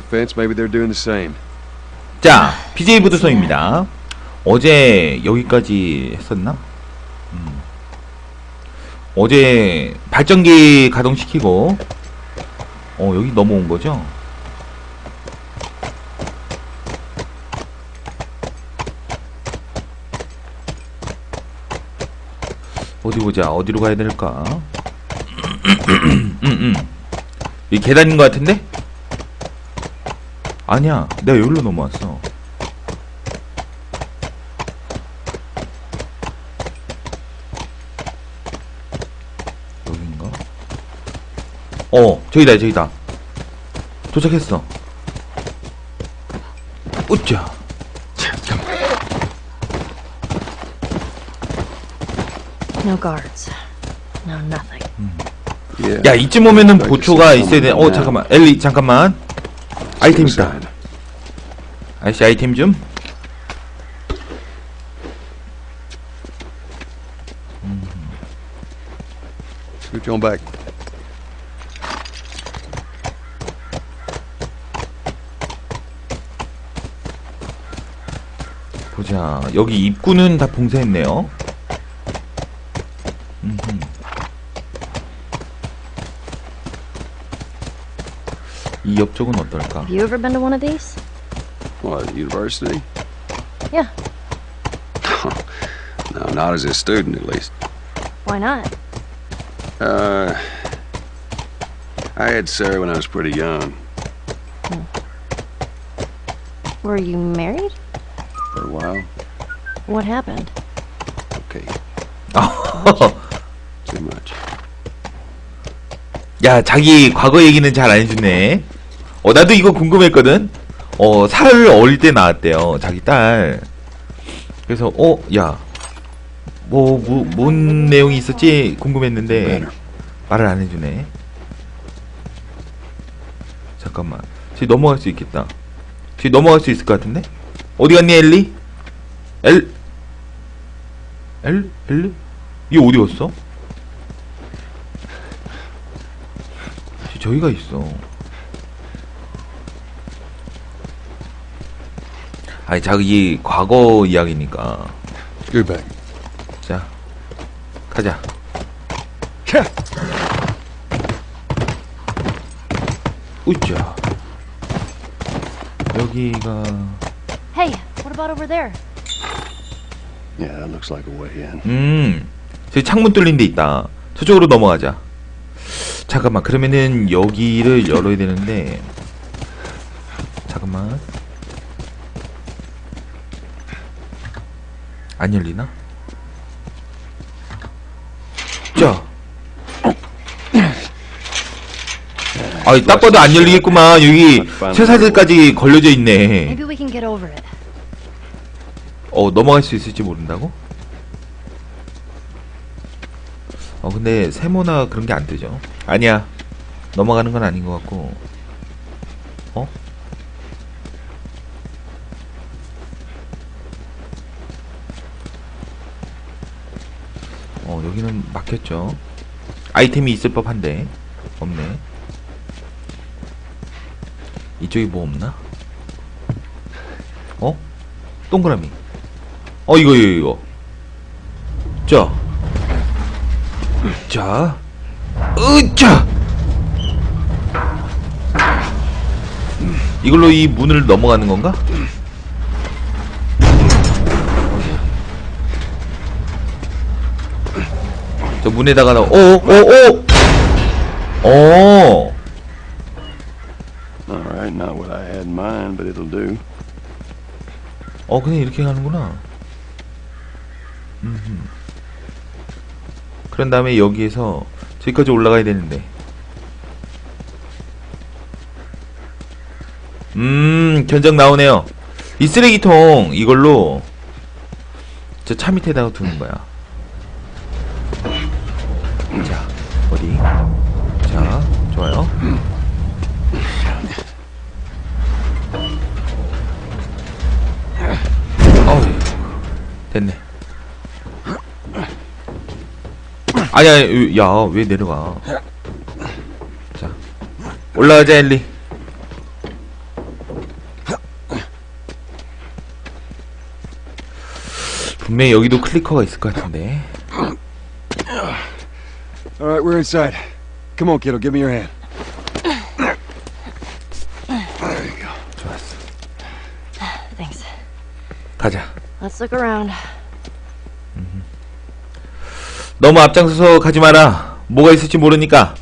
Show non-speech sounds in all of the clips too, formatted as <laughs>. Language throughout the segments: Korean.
defense, maybe they're doing the same. 자, BJ 부두성입니다. 어제 여기까지 했었나? 음. 어제 발전기 가동시키고 어 여기 넘어온 거죠? 어디 보자. 어디로 가야 될까? <clears throat> 음, 음. 이 계단인 것 같은데? 아니야. 내가 여기로 넘어왔어. 여긴가? 어, 저기다, 저기다. 도착했어. 으쌰. No guards. No nothing. Yeah. 야, 이쯤 오면은 보초가 있어야 돼. 어, 잠깐만. 엘리, 잠깐만. 아이템 있다. 아저씨 아이템 좀. Scoot you on back. 보자. 여기 입구는 다 봉쇄했네요. 음흠. 이 옆쪽은 어떨까? Have you ever been to one of these? What, university? Yeah. No, not as a student, at least. Why not? Uh, I had Sarah when I was pretty young. Were you married? For a while. What happened? Okay, <laughs> too much. 야, 자기 과거 얘기는 잘 안 해주네. 어, 나도 이거 궁금했거든. 어, 살을 어릴 때 낳았대요. 자기 딸. 그래서, 어, 야, 뭐, 뭐, 뭔 내용이 있었지 궁금했는데 말을 안 해주네. 잠깐만. 저기 넘어갈 수 있겠다. 저기 넘어갈 수 있을 것 같은데? 어디 갔니, 엘리? 엘, 엘, 엘리? 이 어디 갔어? 저- 저기가 있어. 아니, 자기 과거 이야기니까. Scoot back. 자, 가자. 우짜. 여기가 Hey, what about over there? Yeah, that looks like a way in. 음, 저기 창문 뚫린 데 있다. 저쪽으로 넘어가자. 잠깐만, 그러면은 여기를 열어야 되는데. 잠깐만. 안 열리나? 자. 아이, 딱 봐도 안 열리겠구만. 여기 쇠사슬까지 걸려져 있네. 어 넘어갈 수 있을지 모른다고? 어 근데 세모나 그런 게안 뜨죠 아니야 넘어가는 건 아닌 것 같고 어? 어 여기는 막혔죠 아이템이 있을 법한데 없네 이쪽에 뭐 없나? 어? 동그라미 어 이거 이거 이거 자 자, 으자. 이걸로 이 문을 넘어가는 건가? 저 문에다가 나, 오, 오, 오, 오. All right, not what I had in mind, but it'll do. 어, 그냥 이렇게 가는구나. 음흠. 그런 다음에 여기에서 저기까지 올라가야 되는데. 음, 견적 나오네요. 이 쓰레기통 이걸로 저 차 밑에다가 두는 거야. 어디? 자, 좋아요. 어우, 됐네. 아니야, 야, 왜 내려가? 자, 올라가자, 엘리. 분명히 여기도 클리커가 있을 것 같은데. All right, we're inside. Come on, kiddo, give me your hand. There you go. 좋았어. Thanks. 가자. Let's look around. 너무 앞장서서 가지 마라. 뭐가 있을지 모르니까.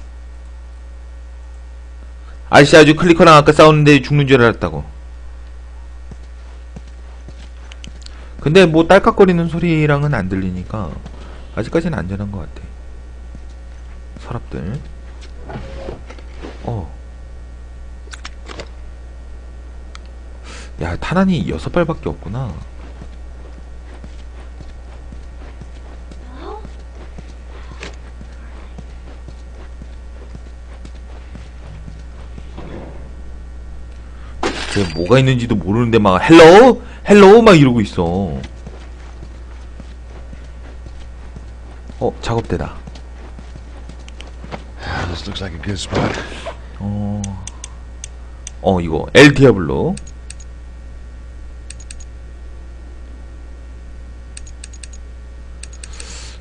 아저씨 아주 클리커랑 아까 싸웠는데 죽는 줄 알았다고. 근데 뭐 딸깍거리는 소리랑은 안 들리니까 아직까지는 안전한 것 같아. 서랍들. 어. 야, 탄환이 여섯 발밖에 없구나. 쟤 뭐가 있는지도 모르는데 막 헬로우? 헬로우? 막 이러고 있어. 어, 작업대다. Like a good spot. 어, 어 이거 엘 디아블로.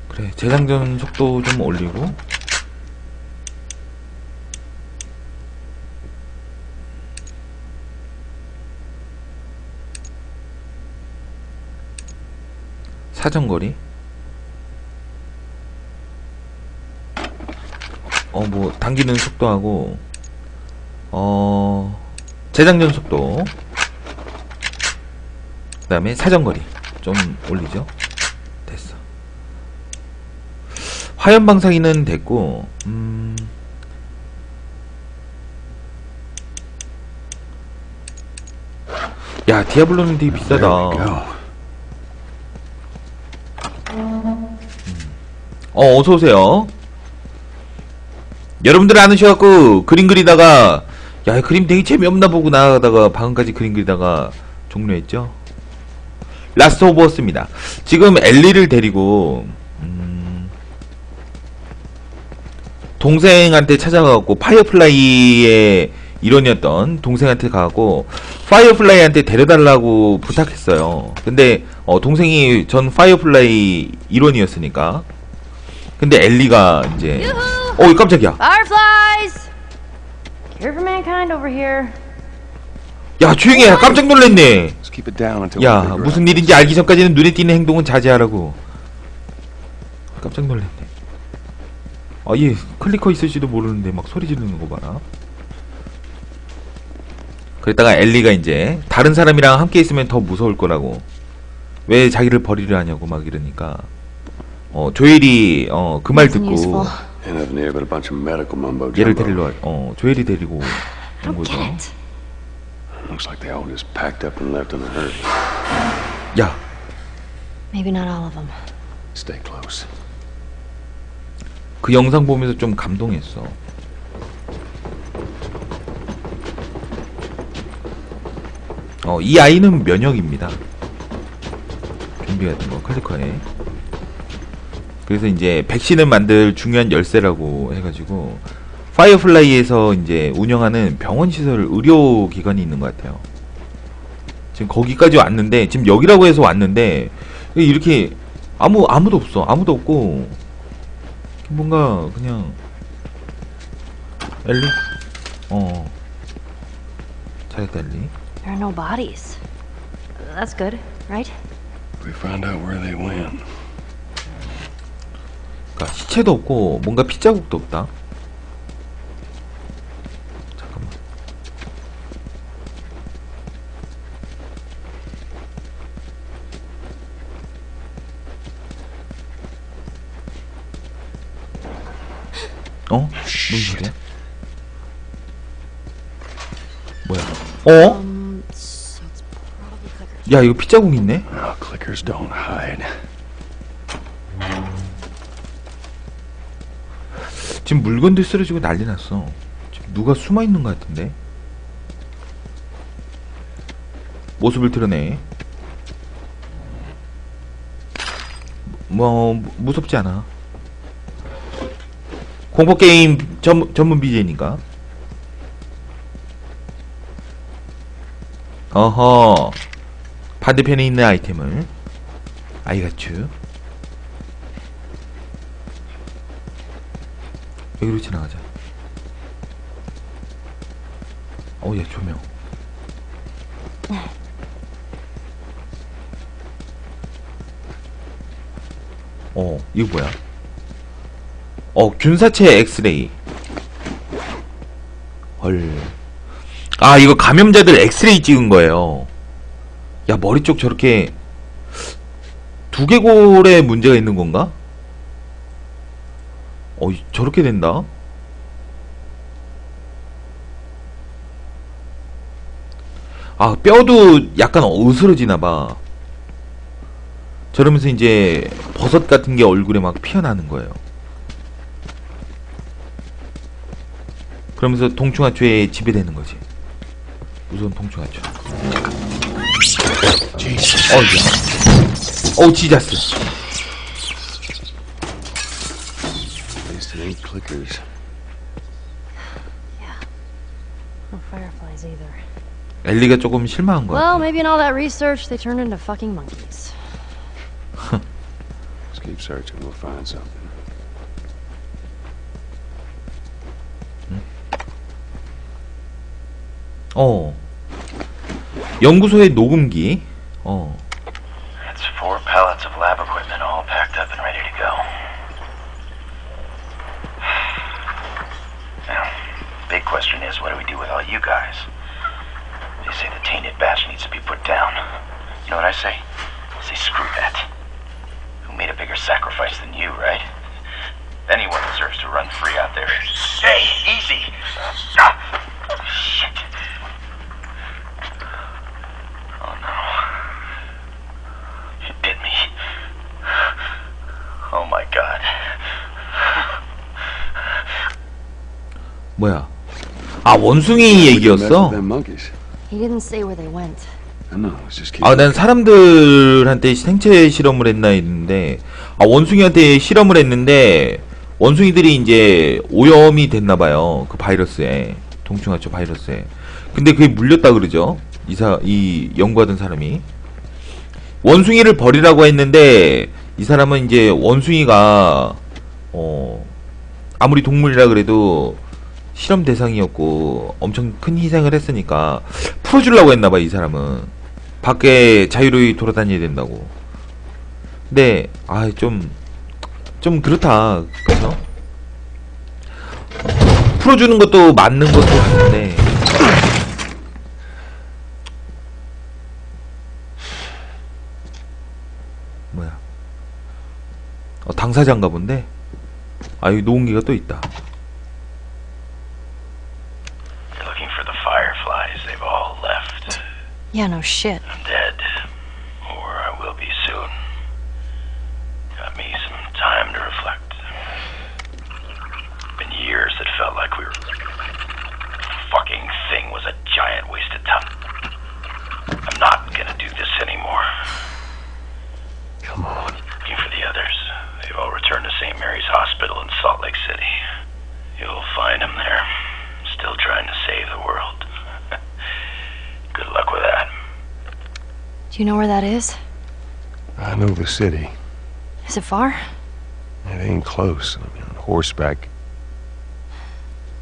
그래 재장전 속도 좀 올리고. 사정거리. 어 뭐 당기는 속도하고 어 재장전 속도 그 다음에 사정거리 좀 올리죠 됐어 화염 방사기는 됐고 음 야, 디아블로는 되게 비싸다. go. 어, 어서오세요. 여러분들 안 오셔갖고 그림 그리다가, 야, 이 그림 되게 재미없나 보고 나가다가 방금까지 그림 그리다가 종료했죠. 라스트 오브 어스입니다. 지금 엘리를 데리고, 음, 동생한테 찾아가갖고 파이어플라이의 일원이었던 동생한테 가고 파이어플라이한테 데려달라고 부탁했어요. 근데 어, 동생이 전 파이어플라이 일원이었으니까. 근데 엘리가 이제 어 깜짝이야. Fireflies! Care for mankind over here. 야 조용히 해. 깜짝 놀랐네. Let's keep it down until we 야 무슨 out 일인지 알기 전까지는 눈에 띄는 행동은 자제하라고. 깜짝 놀랐네. 아 얘 클리커 있을지도 모르는데 막 소리 지르는 거 봐라. 그랬다가 엘리가 이제 다른 사람이랑 함께 있으면 더 무서울 거라고. 왜 자기를 버리려 하냐고 막 이러니까. 어 조엘이 어 그 말 듣고 얘를. 데리러 와- 어 조엘이 데리고 온 거죠. Looks like they all just packed up and left in a hurry. 야 Maybe not all of them. Stay close. 그 영상 보면서 좀 감동했어. 어, 이 아이는 면역입니다. 좀비 같은 거, 클리커에. 그래서 이제 백신을 만들 중요한 열쇠라고 해가지고, 파이어플라이에서 이제 운영하는 병원 시설 의료 기관이 있는 것 같아요. 지금 거기까지 왔는데, 지금 여기라고 해서 왔는데, 이렇게 아무, 아무도 없어. 아무도 없고, 뭔가 그냥 엘리? 어 잘했다 엘리 There are no bodies. That's good, right? We found out where they went. 그니까 시체도 없고 뭔가 핏자국도 없다 잠깐만 어? 무슨 소리야? 뭐야? 어? Um. 야 이거 핏자국 있네? Oh, clickers don't hide. 지금 물건들 쓰러지고 난리 났어. 지금 누가 숨어 있는 것 같은데? 모습을 드러내. 뭐 무- 무섭지 않아. 공포 게임 전, 전문 BJ니까. 어허. 반대편에 있는 아이템을 아이가츄 여기로 지나가자. 어야 조명. 어 이거 뭐야? 어 균사체 엑스레이. 헐아 이거 감염자들 엑스레이 찍은 거예요. 야 머리 쪽 저렇게 두개골에 문제가 있는 건가? 어, 이- 저렇게 된다? 아, 뼈도 약간 으스러지나 봐. 저러면서 이제 버섯 같은 게 얼굴에 막 피어나는 거예요. 그러면서 동충하초에 지배되는 거지. 무서운 동충하초. 어이야. 어우, 지자스. Ain't clickers. No fireflies either. 엘리가 조금 실망한 거야. Well, maybe in all that research, they turned into fucking monkeys. Let's keep searching. We'll find something. 어. 연구소의 녹음기. 어. You guys? They say the tainted batch needs to be put down. You know what I say? I say screw that. Who made a bigger sacrifice than you, right? Anyone deserves to run free out there. Hey, easy! Ah, shit. Oh no. It bit me. Oh my god. 뭐야? 아, 원숭이 얘기였어? 아, 난 사람들한테 생체 실험을 했나 했는데, 아, 원숭이한테 실험을 했는데, 원숭이들이 이제 오염이 됐나봐요. 그 바이러스에. 동충하초 바이러스에. 근데 그게 물렸다 그러죠? 이사, 이 연구하던 사람이. 원숭이를 버리라고 했는데, 이 사람은 이제 원숭이가, 어, 아무리 동물이라 그래도 실험 대상이었고 엄청 큰 희생을 했으니까 풀어주려고 했나봐 이 사람은. 밖에 자유로이 돌아다녀야 된다고. 근데 아좀좀 좀 그렇다 그래서 풀어주는 것도 맞는 것도 같은데. 뭐야? 어 당사자인가 본데? 아 여기 노은기가 또 있다 Yeah, no shit. I'm dead. Do you know where that is? I know the city. Is it far? It ain't close. I mean, on horseback.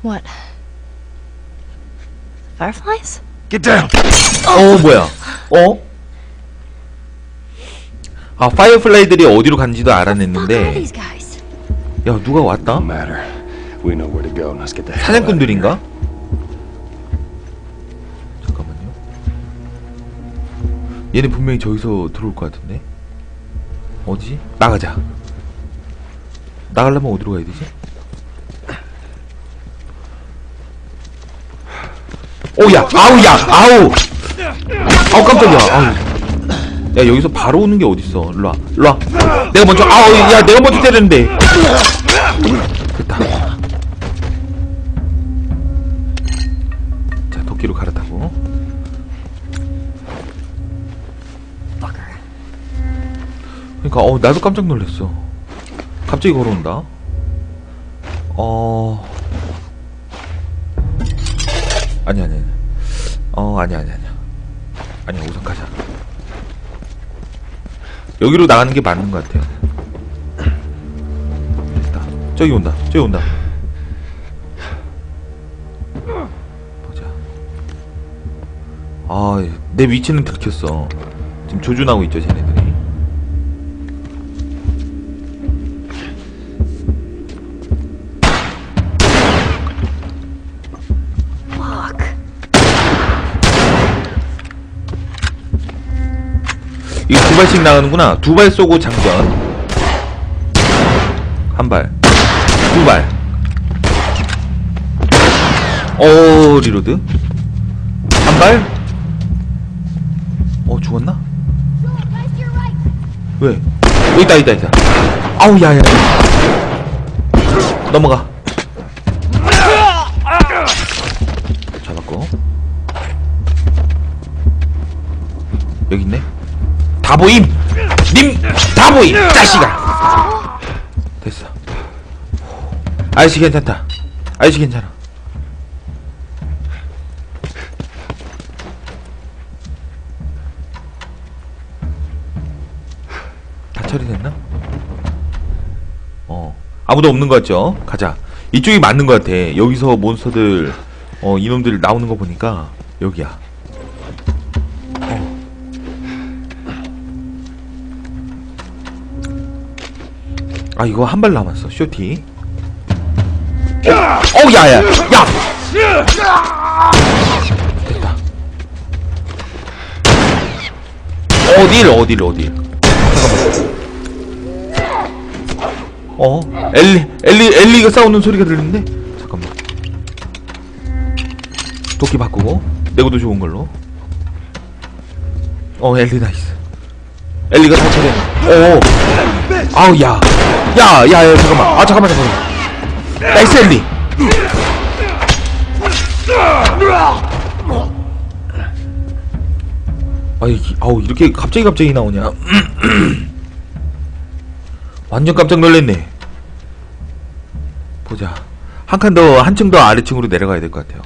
What? Fireflies? Get down. 어 뭐야 어? 아 파이어플라이들이 어디로 간지도 What are 알아냈는데 these guys? 야 누가 왔다? Don't matter. We know where to go. Let's get the hell out of 사냥꾼들인가? 얘네 분명히 저기서 들어올 것 같은데? 어디지? 나가자. 나가려면 어디로 가야 되지? 오야! 아우야! 아우! 아우 깜짝이야. 아우. 야 여기서 바로 오는 게 어딨어? 일로와. 일로와. 내가 먼저 아우 야 내가 먼저 때렸는데. 됐다 그러니까 어 나도 깜짝 놀랐어 갑자기 걸어온다 어 아니 아니 아니 어 아니 아니 아니 아니야 우선 가자 여기로 나가는 게 맞는 것 같아요. 됐다. 저기 온다. 저기 온다. 보자. 아, 내 위치는 들켰어. 지금 조준하고 있죠, 쟤네들 이거 두 발씩 나가는구나. 두 발 쏘고 장전. 한 발. 두 발. 어, 리로드. 한 발. 어, 죽었나? 왜? 여기 있다, 있다, 있다. 아우, 야, 야. 야. 넘어가. 다 보임! 님! 다 보임! 자식아! 됐어. 아저씨 괜찮다. 아저씨 괜찮아. 다 처리됐나? 어. 아무도 없는 것 같죠? 가자. 이쪽이 맞는 것 같아. 여기서 몬스터들, 어, 이놈들 나오는 거 보니까, 여기야. 아 이거 한 발 남았어. 쇼티. 어, 어 야야 야! 됐다. 어딜 어딜 어딜? 잠깐만. 어? 엘리 엘리 엘리가 싸우는 소리가 들리는데? 잠깐만. 도끼 바꾸고 내구도 좋은 걸로. 어 엘리 나이스 엘리가 다 처리했네 오 아우 야. 야, 야, 야, 잠깐만. 아, 잠깐만, 잠깐만. 나이스 엘리. 아이, 아우, 이렇게 갑자기 갑자기 나오냐. <clears throat> 완전 깜짝 놀랐네. 보자. 한 칸 더, 한층 더 아래층으로 내려가야 될 것 같아요.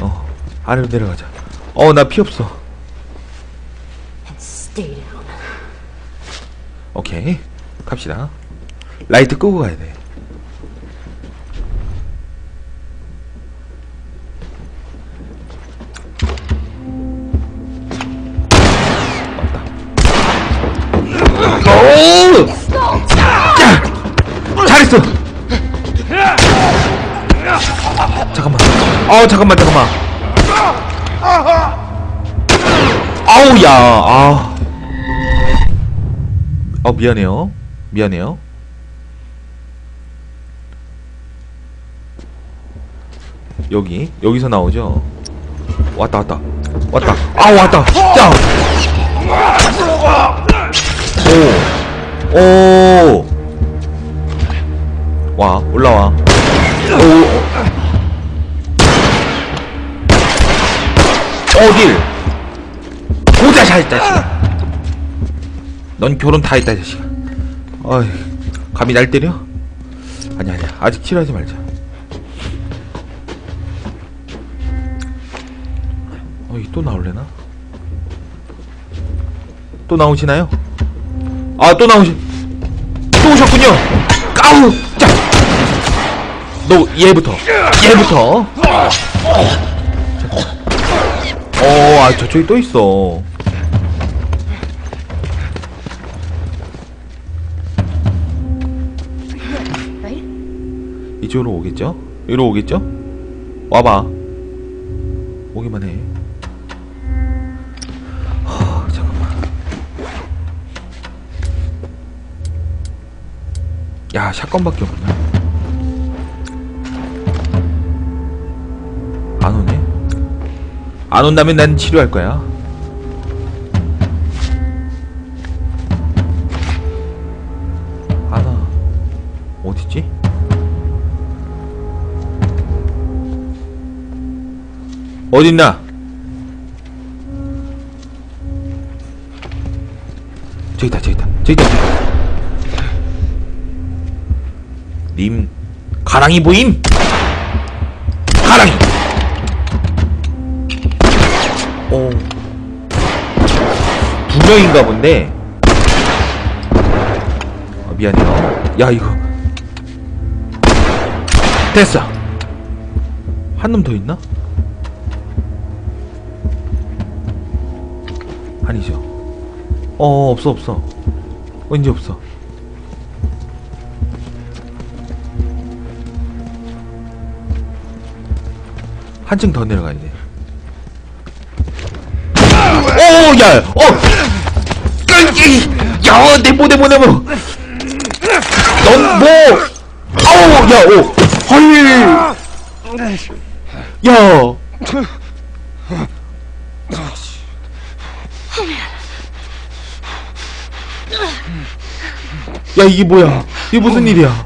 어, 아래로 내려가자. 어, 나 피 없어. Stay. 오케이. 갑시다. 라이트 끄고 가야 돼! 야! 잘했어. 잠깐만. 아 잠깐만 잠깐만. 아우 야 아 어 미안해요. 미안해요. 여기 여기서 나오죠? 왔다 왔다. 왔다. 아 왔다. 자오오와 올라와. 오. 어딜? 보자 잘했다 넌 결혼 다 했다, 이 자식아. 어이, 감히 날 때려? 아니야, 아니야. 아직 킬하지 말자. 어이, 또 나올래나? 또 나오시나요? 아, 또 나오시, 또 오셨군요! 까우! 자! 너, 얘부터. 얘부터. 잠깐만. 어, 아, 저쪽에 또 있어. 이쪽으로 오겠죠? 여기로 오겠죠? 와봐. 오기만 해. 하, 잠깐만. 야, 샷건밖에 없나? 안 오네? 안 온다면 난 치료할 거야. 어딨나? 저기 있다, 저기 있다, 저기 있다. 님, 가랑이 보임? 가랑이! 오. 두 명인가 본데, 미안해요. 야 이거 됐어. 한 놈 더 있나? 아니죠. 어 없어 없어. 왠지 없어. 한층 더 내려가야 돼. 오, 야, 어, 끄이, 야, 네모, 네모, 네모. 넌 뭐? 아우, 야, 오, 헐, 야. 야, 이게 뭐야? 이게 무슨 일이야?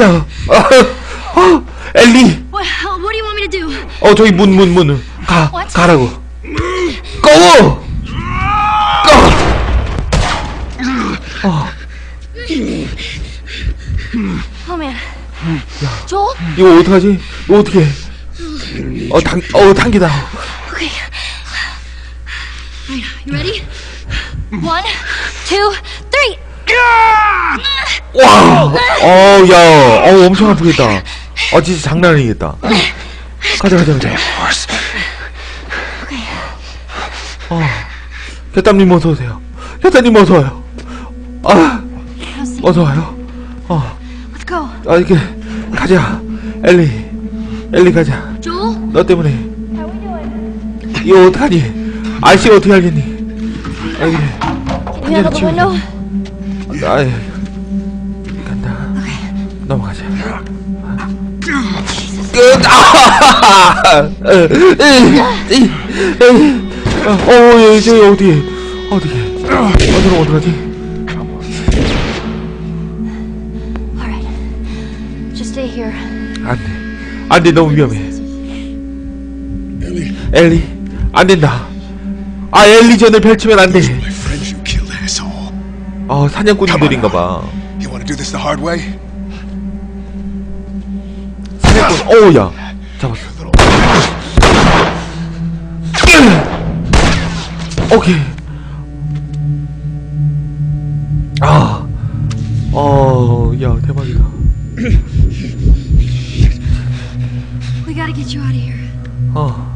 야, 아, 어, 엘리. What, what do you want me to do? 어 저기 문 문문가 What? 가라고 꺼 꺼. Oh man. Joel? 이거 어떡하지? 이거 어떻게? 어 당 어 당기다. Okay. You ready? One, two, three. 와. 어야. 어 엄청 아프겠다. 어 진짜 장난 아니겠다. 가자 가자 가자. 어. 혜담님 어서 오세요. 혜담님 어서 와요. 아 어서 와요. 어. Let's go. 아 이렇게 가자. 엘리. 엘리 가자. Joel? 너 때문에? 이거 어떡하니? 아저씨 어떻게 알겠니? 아 이게 Can you handle the window? 아이 간다. 넘어가자. 끝. 아! 어, 여기 저기 어디? 어디? 어디로 어디 가지? Alright. Just stay here. 안돼, 안돼 너무 위험해. 엘리, 안 된다. 아 엘리전을 펼치면 안 돼. My friends you killed, asshole. 어 사냥꾼들인가 봐. You want to do this the hard way? 사냥꾼. 어우야, 잡았어. 오케이. 아, 어, 야 대박이다. We gotta get you out of here. 어,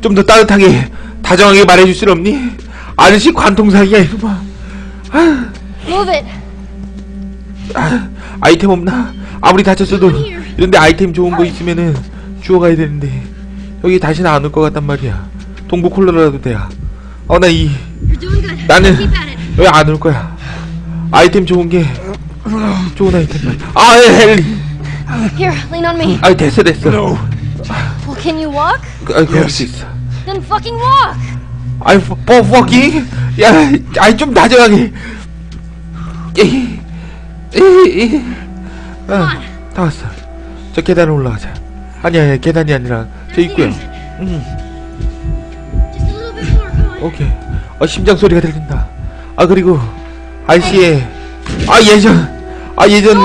좀 더 따뜻하게, 다정하게 말해줄 수 없니? 아저씨 관통상이야 이놈아. 아, Move it. 아, 아이템 없나? 아무리 다쳤어도 이런데 아이템 좋은 거 있으면은 주워가야 되는데 여기 다시는 안 올 것 같단 말이야. 동부 콜로라도 돼야. 어나 이 You're doing good. 나는 Keep at it. 여기 안 올 거야. 아이템 좋은 게 좋은 아이템. 아 헬리. Here, lean on me. 아 됐어 됐어. Well, can you walk? 아 그럴 수 있어. Then fucking walk. 아이 뭐 퍼킹? 야, 아이 좀 다정하게. 에이, 에이, 에이. 아, 다 왔어. 저 계단 올라가자. 아니 아니 계단이 아니라 저 입구야. 응, Just a little bit more. Come on. 오케이. 어 심장 소리가 들린다. 아 그리고 아이씨의 아 예전 아 예전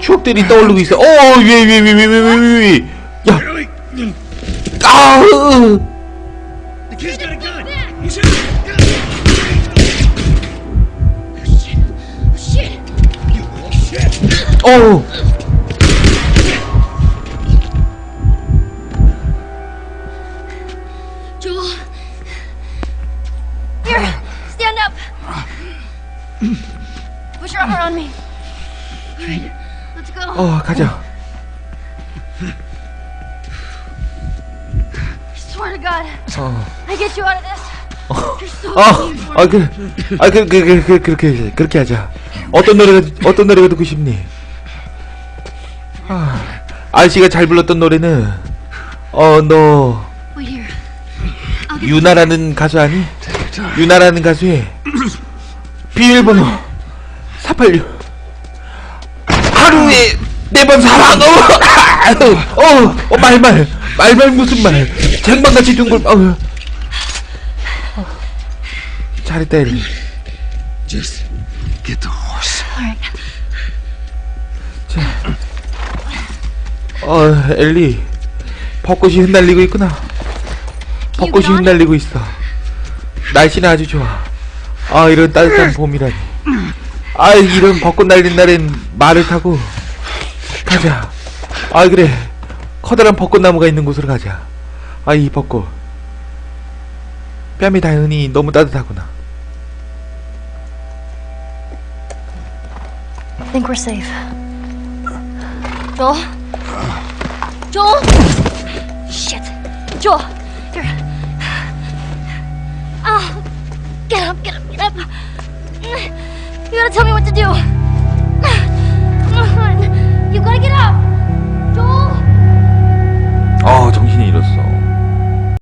추억들이 떠오르고 있어. 어 위에 위에 위에 위에 위에 위에 위에. 야, 아. 으. Shit. 어우. Joel. Here, stand up. Put your arm around me. All right, let's go. 어 가자. swear to God, 어. I get you out of this. You're so 아. 아, 그, 아, 그, 그, 그, 그, 그렇게, 그렇게 하자. 어떤 노래가, 어떤 노래가 듣고 싶니? 아, 아저씨가 잘 불렀던 노래는, 어, 너, get 유나라는 가수 아니? 유나라는 가수의 <clears throat> 비밀번호 486. 하루에 네번 사랑, 어, 어, 어, 말, 말, 말, 말, 무슨 말. 쟁반같이 둥글, 어. 어. 잘했다, 엘리. Just get the horse. Right. 어, 엘리. 벚꽃이 흩날리고 있구나. 벚꽃이? 흩날리고 있어. 날씨는 아주 좋아. 아, 이런 따뜻한 봄이라니. 아, 이런 벚꽃 날린 날엔 말을 타고 가자. 아, 그래. 커다란 벚꽃나무가 있는 곳으로 가자. 아, 이 벚꽃. 뺨이 닿으니 너무 따뜻하구나. I think we're safe. Joel? Joel? Shit. Joel, here. Oh, get up, get up, get up. You gotta tell me what to do. 좀. 아,